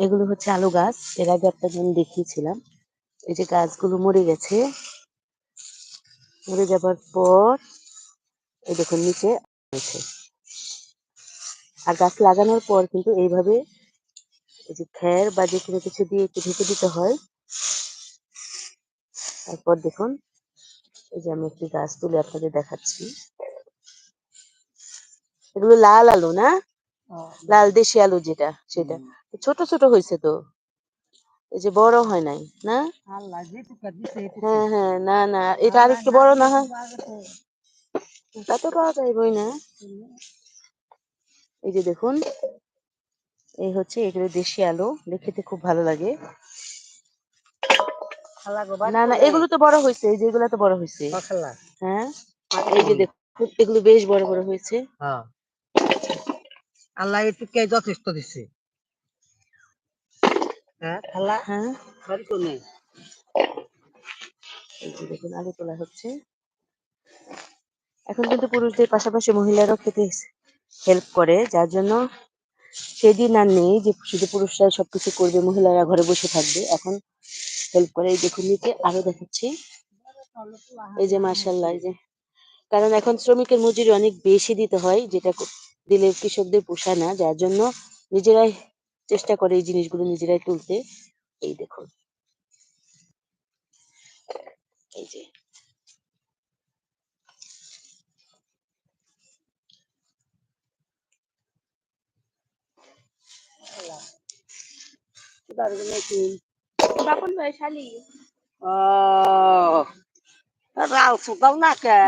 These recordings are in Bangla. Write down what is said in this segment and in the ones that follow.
এগুলো হচ্ছে আলু গাছ। এর আগে আপনাদের আমি দেখিয়েছিলাম। এই যে গাছগুলো মরে গেছে। মরে যাবার পর এই দেখুন নিচে আর গাছ লাগানোর পর কিন্তু এইভাবে এই যে খ্যার বা যে কোনো কিছু দিয়ে একটু ঢেকে দিতে হয়। তারপর দেখুন এই যে আমি একটি গাছ তুলে আপনাদের দেখাচ্ছি। এগুলো লাল আলু না? লাল দেশি আলু যেটা সেটা। ছোট ছোট হয়েছে তো। এই যে বড় হয় নাই না? হ্যাঁ হ্যাঁ না না এটা আর একটু বড় না হয়? তা তো পাওয়া যাইবই না। এই যে দেখুন এই হচ্ছে এগুলো দেশি আলু দেখতে খুব ভালো লাগে। না না এগুলো তো বড় হয়েছে এই যে এগুলো তো বড় হয়েছে হ্যাঁ এই যে দেখুন এগুলো বেশ বড় বড় হয়েছে হ্যাঁ। আল্লাহ এটুকে যথেষ্ট দিছে হ্যাঁ খালা হ্যাঁ বাড়ি তো নেই এই যে দেখুন আলু তোলা হচ্ছে। এখন কিন্তু পুরুষদের পাশাপাশি মহিলারাও খেতে হেল্প করে যার জন্য সেদিন আর নেই যে শুধু পুরুষরা সবকিছু করবে মহিলারা ঘরে বসে থাকবে। এখন হেল্প করে এই দেখুন নিচে আরও দেখাচ্ছি। এই যে মার্শাল্লাহ এই যে। কারণ এখন শ্রমিকের মজুরি অনেক বেশি দিতে হয় যেটা দিলে কৃষকদের পোষায় না যার জন্য নিজেরাই চেষ্টা করে এই জিনিসগুলো নিজেরাই তুলতে। এই দেখুন। এই যে। বাপন ভাই শালি। ও। রাও না কে?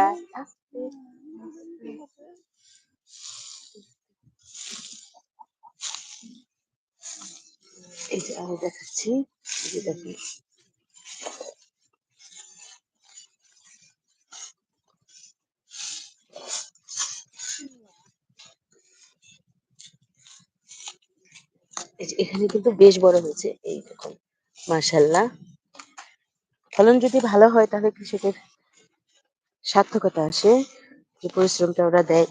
এই যে আমি দেখাচ্ছি এই যে দেখুন। এখানে কিন্তু বেশ বড় হয়েছে। এই দেখুন মাশাল্লাহ ফলন যদি ভালো হয় তাহলে কৃষকের সার্থকতা আসে। যে পরিশ্রমটা ওরা দেয়।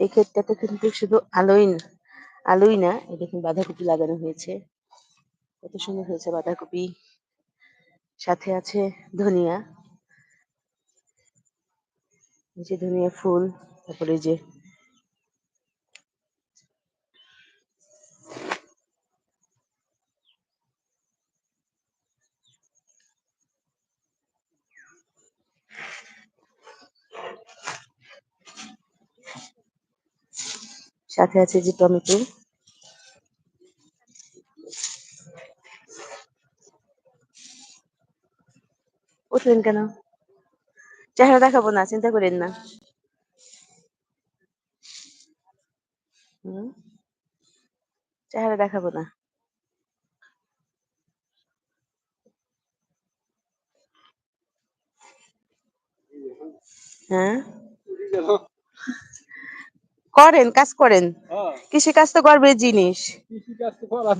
এই ক্ষেতটাতে কিন্তু শুধু আলোই আলোই না এই দেখুন বাঁধাকপি লাগানো হয়েছে। কত সুন্দর হয়েছে বাঁধাকপি। সাথে আছে ধনিয়া। এই যে ধনিয়া ফুল, তারপরে যে সাথে আছে যে টমেটো। উঠলেন কেন? চেহারা দেখাবো না, চিন্তা করেন না। চেহারা দেখাবো না। হ্যাঁ? করেন কাজ করেন। কৃষি কাজ তো গর্বের জিনিস।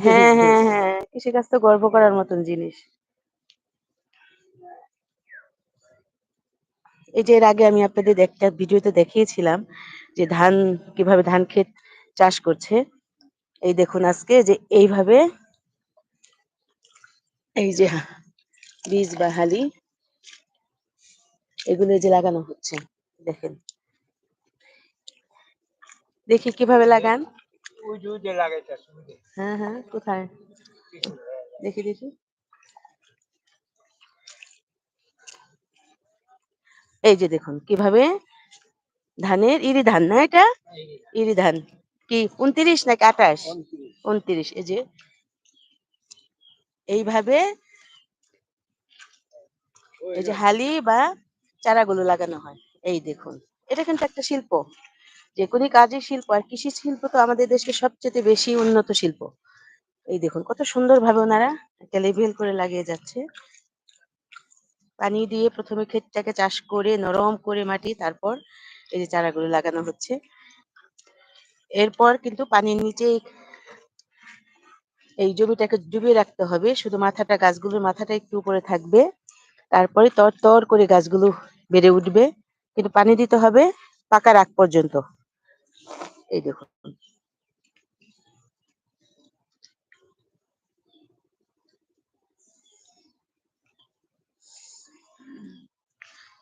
হ্যাঁ হ্যাঁ হ্যাঁ। কৃষি কাজ তো গর্ব করার মতন জিনিস। এই যে এর আগে আমি আপনাদের একটা ভিডিওতে দেখিয়েছিলাম যে ধান কীভাবে ধান ক্ষেত চাষ করছে। এই দেখুন আজকে যে এইভাবে এই যে বীজ বা হালি এগুলো যে লাগানো হচ্ছে দেখেন। দেখি কীভাবে লাগান। হ্যাঁ হ্যাঁ কোথায়? দেখি দেখি। এই যে দেখুন কীভাবে? ধানের ইরি ধান না এটা? ইরি ধান কি উনত্রিশ নাকি আঠাশ। উনত্রিশ। এই যে। এইভাবে এই যে। হালি বা চারাগুলো লাগানো হয়। এই দেখুন এটা কিন্তু একটা শিল্প। যে কোনো কাজের শিল্প আর কৃষি শিল্প তো আমাদের দেশের সবচেয়ে বেশি উন্নত শিল্প। এই দেখুন কত সুন্দর ভাবে ওনারা একটা লেভেল করে লাগিয়ে যাচ্ছে। পানি দিয়ে প্রথমে ক্ষেতটাকে চাষ করে নরম করে মাটি, তারপর এই যে চারাগুলো লাগানো হচ্ছে। এরপর কিন্তু পানির নিচে এই জমিটাকে ডুবিয়ে রাখতে হবে। শুধু মাথাটা, গাছগুলোর মাথাটা একটু উপরে থাকবে। তারপরে তর তর করে গাছগুলো বেড়ে উঠবে। কিন্তু পানি দিতে হবে পাকার আগ পর্যন্ত। এই দেখুন।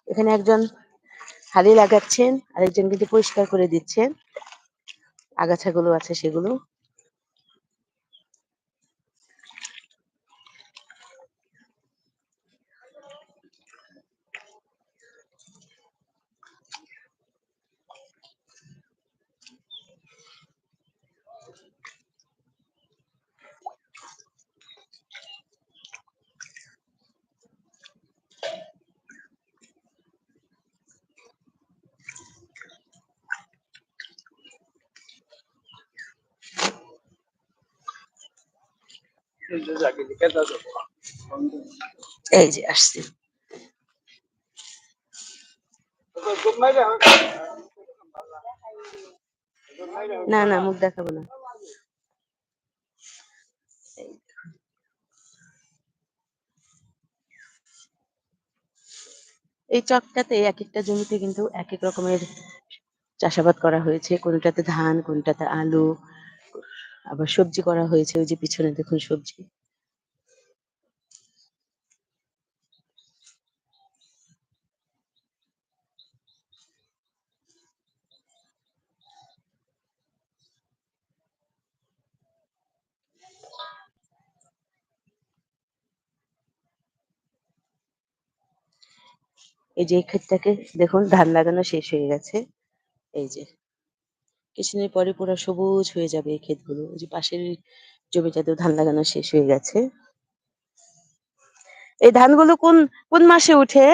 এখানে একজন হাড়ি লাগাচ্ছেন আরেকজন কিন্তু পরিষ্কার করে দিচ্ছেন। আগাছাগুলো আছে সেগুলো। এই যে, আসছে। না না, মুখ দেখাবো না। এই চকটাতে এক একটা জমিতে কিন্তু এক এক রকমের চাষাবাদ করা হয়েছে। কোনটাতে ধান, কোনটাতে আলু আবার সবজি করা হয়েছে, ওই যে পিছনে দেখুন সবজি। এই যে এই ক্ষেতটাকে দেখুন, ধান লাগানো শেষ হয়ে গেছে। এই যে কিছুদিন পরে পুরো সবুজ হয়ে যাবে এই ক্ষেতগুলো। ওই যে পাশের জমিটাতেও ধান লাগানো শেষ হয়ে গেছে। এই ধানগুলো কোন কোন মাসে উঠে?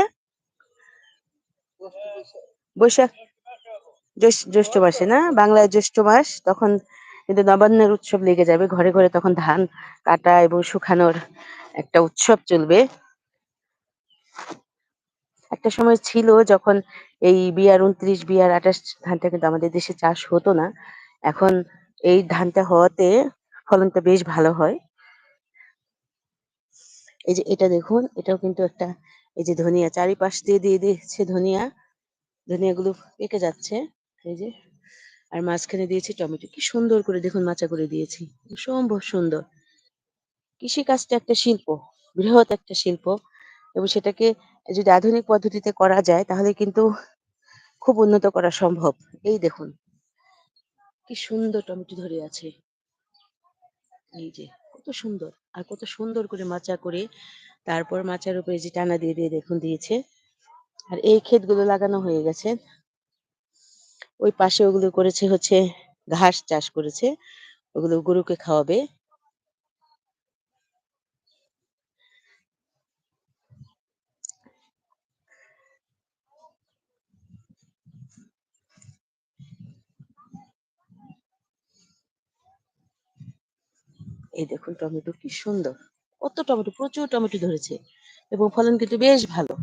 বৈশাখ জ্যৈষ- জ্যৈষ্ঠ মাসে না? বাংলায় জ্যৈষ্ঠ মাস, তখন কিন্তু নবান্নের উৎসব লেগে যাবে। ঘরে ঘরে তখন ধান কাটা এবং শুকানোর একটা উৎসব চলবে। একটা সময় ছিল যখন এই বিয়ার উনত্রিশ, বিয়ার আঠাশ ধানটা কিন্তু আমাদের দেশে চাষ হতো না। এখন এই ধানটা হওয়াতে ফলনটা বেশ ভালো হয়। এই যে এটা দেখুন, এটাও কিন্তু একটা এই যে ধনিয়া, চারিপাশ দিয়ে দিয়ে দিয়েছে ধনিয়া। ধনিয়াগুলো পেকে যাচ্ছে, এই যে। আর মাঝখানে দিয়েছি টমেটো। কি সুন্দর করে দেখুন, মাচা করে দিয়েছি। সম্ভব সুন্দর। কৃষি কাজটা একটা শিল্প, বৃহৎ একটা শিল্প। এবং সেটাকে যদি আধুনিক পদ্ধতিতে করা যায়, তাহলে কিন্তু খুব উন্নত করা সম্ভব। এই দেখুন। কি সুন্দর টমেটো ধরে আছে। এই যে, কত সুন্দর। আর কত সুন্দর করে মাচা করে তারপর মাচার উপরে যে টানা দিয়ে দিয়ে দেখুন দিয়েছে। আর এই ক্ষেতগুলো লাগানো হয়ে গেছে। ওই পাশে ওগুলো করেছে হচ্ছে ঘাস চাষ করেছে। ওগুলো গরুকে খাওয়াবে। এই দেখুন টমেটো কি সুন্দর। কত টমেটো, প্রচুর টমেটো ধরেছে। এবং ফলন কিন্তু বেশ ভালো।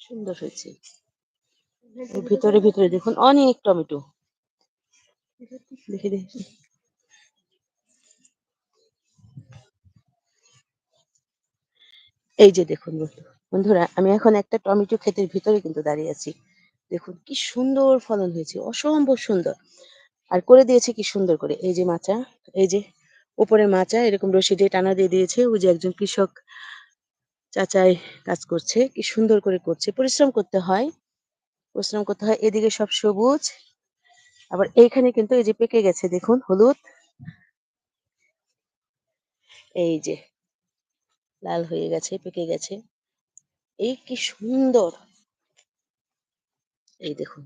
সুন্দর হয়েছে। ভিতরে ভিতরে দেখুন অনেক টমেটো। দেখে দেখি। এই যে দেখুন বন্ধু, বন্ধুরা, আমি এখন একটা টমেটো ক্ষেতের ভিতরে কিন্তু দাঁড়িয়ে আছি। দেখুন কি সুন্দর ফলন হয়েছে, অসম্ভব সুন্দর। আর করে দিয়েছে কি সুন্দর করে। এই যে মাচা, এই যে উপরে মাচা, এরকম রশি দিয়ে টানা দিয়ে দিয়েছে। ওই যে একজন কৃষক চাচাই কাজ করছে, কি সুন্দর করে করছে। পরিশ্রম করতে হয়, পরিশ্রম করতে হয়। এদিকে সব সবুজ। আবার এইখানে কিন্তু এই যে পেকে গেছে, দেখুন, হলুদ। এই যে লাল হয়ে গেছে, পেকে গেছে। এই কি সুন্দর। এই দেখুন,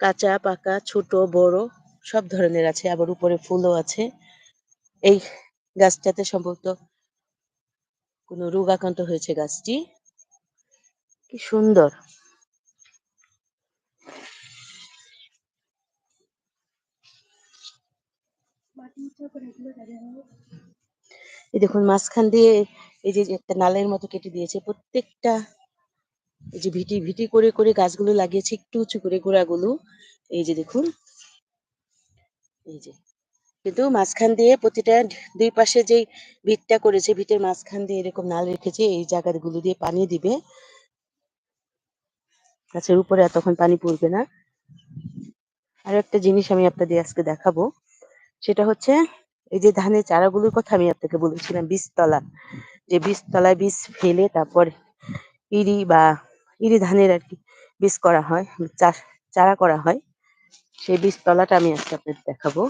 কাঁচা, পাকা, ছোট, বড়। সব ধরনের আছে, আবার উপরে ফুলও আছে। এই গাছটাতে সম্ভবত কোনো রোগ আক্রান্ত হয়েছে গাছটি। কি সুন্দর। এই দেখুন, মাঝখান দিয়ে এই যে যে একটা নালের মতো কেটে দিয়েছে, প্রত্যেকটা এই যে ভিটি ভিটি করে করে গাছগুলো লাগিয়েছে, একটু উঁচু করে গোড়াগুলো। এই যে দেখুন এই যে। কিন্তু মাঝখান দিয়ে প্রতিটা দুই পাশে যেই ভিতটা করেছে ভিতের মাঝখান দিয়ে এরকম নাল রেখেছে, এই জায়গাগুলো দিয়ে পানি দিবে। গাছের উপরে এতক্ষণ পানি পড়বে না। আর একটা জিনিস আমি আপনাদের আজকে দেখাবো। সেটা হচ্ছে এই যে ধানের চারাগুলোর কথা আমি আপনাকে বলেছিলাম, বীজতলা। যে বীজতলায় বীজ ফেলে তারপর ইরি বা ইরি ধানের আর কি বীজ করা হয় চারা করা হয়। সেই বীজতলাটা আমি আজকে আপনাদের দেখাবো।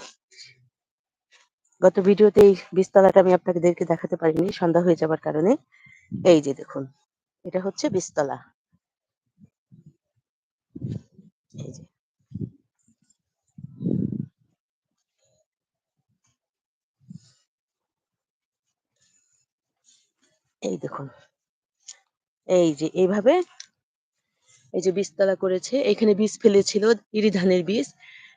গত ভিডিওতে এই বীজতলাটা আমি আপনাদেরকে দেখাতে পারিনি, সন্ধ্যা হয়ে যাবার কারণে। এই যে দেখুন, এটা হচ্ছে বীজতলা। এই এই দেখুন। এই যে, এইভাবে এই যে বীজতলা করেছে, এখানে বীজ ফেলেছিল ইরি ধানের বীজ।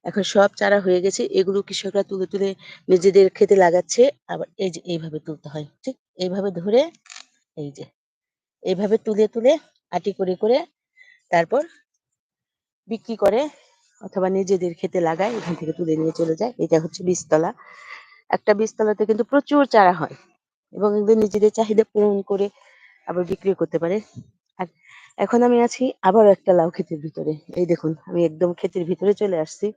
এখন সব চারা হয়ে গেছে, এগুলো কৃষকরা তুলে তুলে নিজেদের খেতে লাগাচ্ছে, আবার এই যে এইভাবে তুলতে হয়। ঠিক এইভাবে ধরে, এই যে এইভাবে তুলে তুলে আটি করে করে তারপর বিক্রি করে অথবা নিজেদের খেতে লাগায়, এখান থেকে তুলে নিয়ে চলে যায়। এটা হচ্ছে বীজতলা। একটা বীজতলাতে কিন্তু প্রচুর চারা হয় এবং নিজেদের চাহিদা পূরণ করে আবার বিক্রি করতে পারে। আর এখন আমি আছি আবার একটা লাউ ক্ষেতের ভিতরে। এই দেখুন, আমি একদম ক্ষেতের ভিতরে চলে আসছি।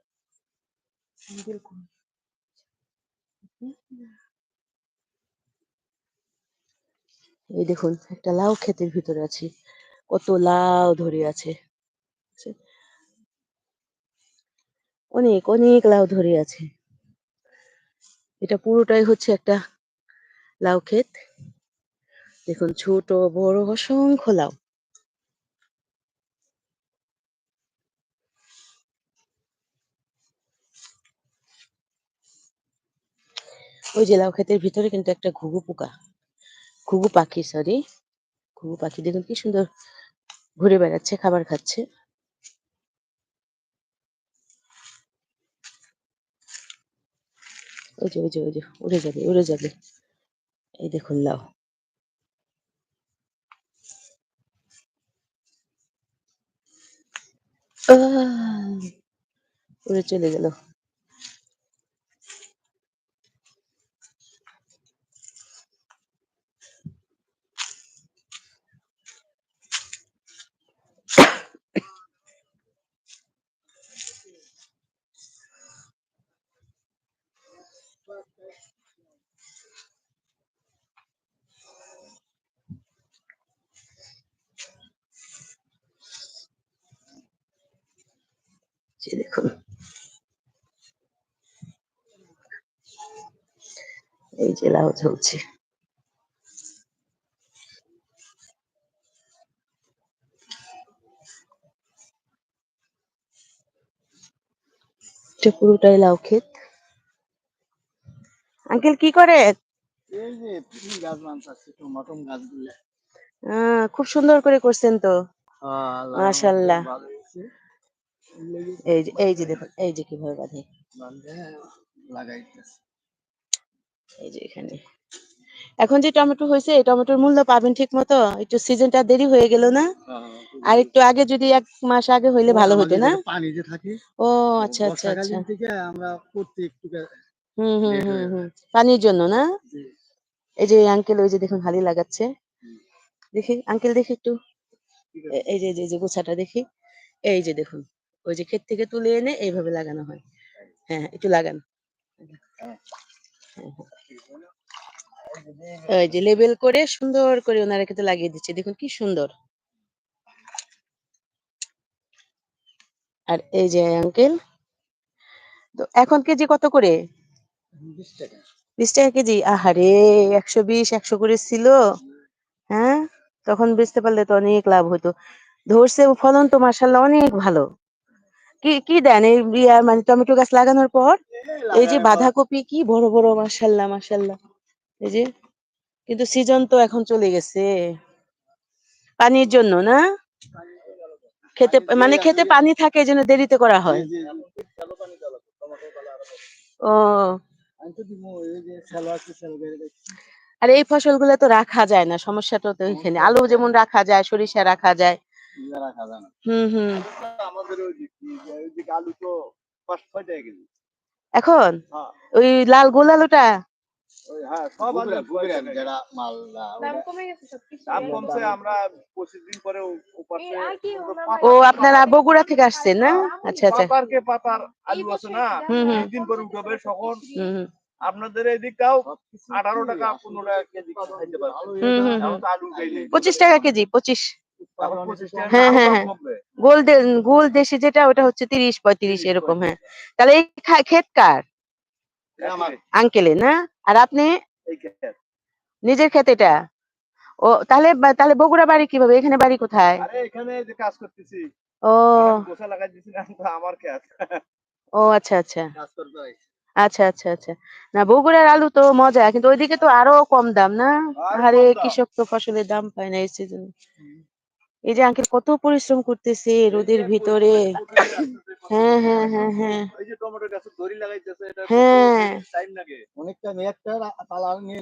এই দেখুন, একটা লাউ ক্ষেতের ভিতরে আছি। কত লাউ ধরে আছে? অনেক অনেক লাউ ধরে আছে। এটা পুরোটাই হচ্ছে একটা লাউ ক্ষেত। দেখুন, ছোট, বড়, অসংখ্য লাউ। ওই যে লাউ ক্ষেতের ভিতরে কিন্তু একটা ঘুঘু পোকা। ঘুঘু পাখি সরি ঘুঘু পাখি দেখুন কি সুন্দর ঘুরে বেড়াচ্ছে, খাবার খাচ্ছে। ওই যে ওই যে ওই যে, উড়ে যাবে উড়ে যাবে। এই দেখুন লাউ। উড়ে চলে গেল যে দেখুন এই যে লাউ ঝুলছে। এটা পুরোটাই লাউ ক্ষেত। আঙ্কেল কি করে? খুব সুন্দর করে করছেন তো। হ্যাঁ যে এই যে দেখুন এই যে কীভাবে বাঁধে লাগাইতেছে। এই যে এখানে। এখন যে টমেটো হয়েছে এই টমেটোর মূল্য পাবেন ঠিক মতো একটু সিজনটা দেরি হয়ে গেল না। আর একটু আগে যদি এক মাস আগে হইলে ভালো হতো না? পানি যে থাকে ও আচ্ছা আচ্ছা আচ্ছা। আমরা করতে একটু হুম হুম হুম হুম। পানির জন্য না? এই যে আঙ্কেল ওই যে দেখুন হালি লাগাচ্ছে। দেখি আঙ্কেল দেখি একটু। এই যে এই যে- এই যে গোছাটা দেখি। এই যে দেখুন ওই যে ক্ষেত থেকে তুলে এনে এইভাবে লাগানো হয়। হ্যাঁ। একটু লাগান। হ্যাঁ, হ্যাঁ। ওই যে লেবেল করে সুন্দর করে ওনারা কিন্তু লাগিয়ে দিচ্ছে। দেখুন কি সুন্দর। আর এই যে আঙ্কেল তো এখন কেজি কত করে? বিশ টাকা। কেজি? আহারে একশো বিশ একশো করে ছিল। হ্যাঁ? তখন বেচতে পারলে তো অনেক লাভ হতো। ধরছে ফলন তো মার্শাল্লাহ অনেক ভালো। কি কি দেন? এই মানে টমেটো গাছ লাগানোর পর? এই যে বাঁধাকপি কি বড় বড় মার্শাল্লাহ মার্শাল্লাহ এই যে কিন্তু সিজন তো এখন চলে গেছে। পানির জন্য না? খেতে মানে খেতে পানি থাকে এই জন্য দেরিতে করা হয়। ও। আর এই ফসলগুলো তো রাখা যায় না সমস্যাটা তো এখানে আলু যেমন রাখা যায় সরিষা রাখা যায়। হুম হুম। আমাদের ওই দিক আলু তো পাঁচ ছয় টাকা কেজি এখন? হ্যাঁ। ওই লাল গোল আলুটা? ওই হ্যাঁ ও আপনারা বগুড়া থেকে আসছেন না? আচ্ছা আচ্ছা। পাতার আলু আছে না। দিন পরে উঠাবে হুম আপনাদের এদিকটাও আঠারো টাকা পনেরো টাকা কেজি পঁচিশ টাকা কেজি পঁচিশ। হ্যাঁ, হ্যাঁ, হ্যাঁ। গোল দে- গোল দেশি যেটা ওটা হচ্ছে তিরিশ পঁয়ত্রিশ এরকম হ্যাঁ। তাহলে এই খা- ক্ষেত কার? আঙ্কেলে না? আর আপনি? নিজের ক্ষেত এটা? ও তাহলে তাহলে বগুড়া বাড়ি কীভাবে? এখানে বাড়ি কোথায়? এখানে যে কাজ করতেছি। ও। লাগাই আমার ক্ষেত। ও আচ্ছা আচ্ছা। হয়। আচ্ছা আচ্ছা আচ্ছা। না বগুড়ার আলু তো মজা কিন্তু ওইদিকে তো আরও কম দাম না? আরে কৃষক তো ফসলের দাম পায় না এই সিজন এই যে আঙ্কেল কত পরিশ্রম করতেছে রোদের ভিতরে হ্যাঁ হ্যাঁ হ্যাঁ হ্যাঁ এই যে টমেটো গাছে দড়ি লাগাইতেছে এটা হ্যাঁ। টাইম লাগে অনেকটা মেয়াদটা তালা নিয়ে।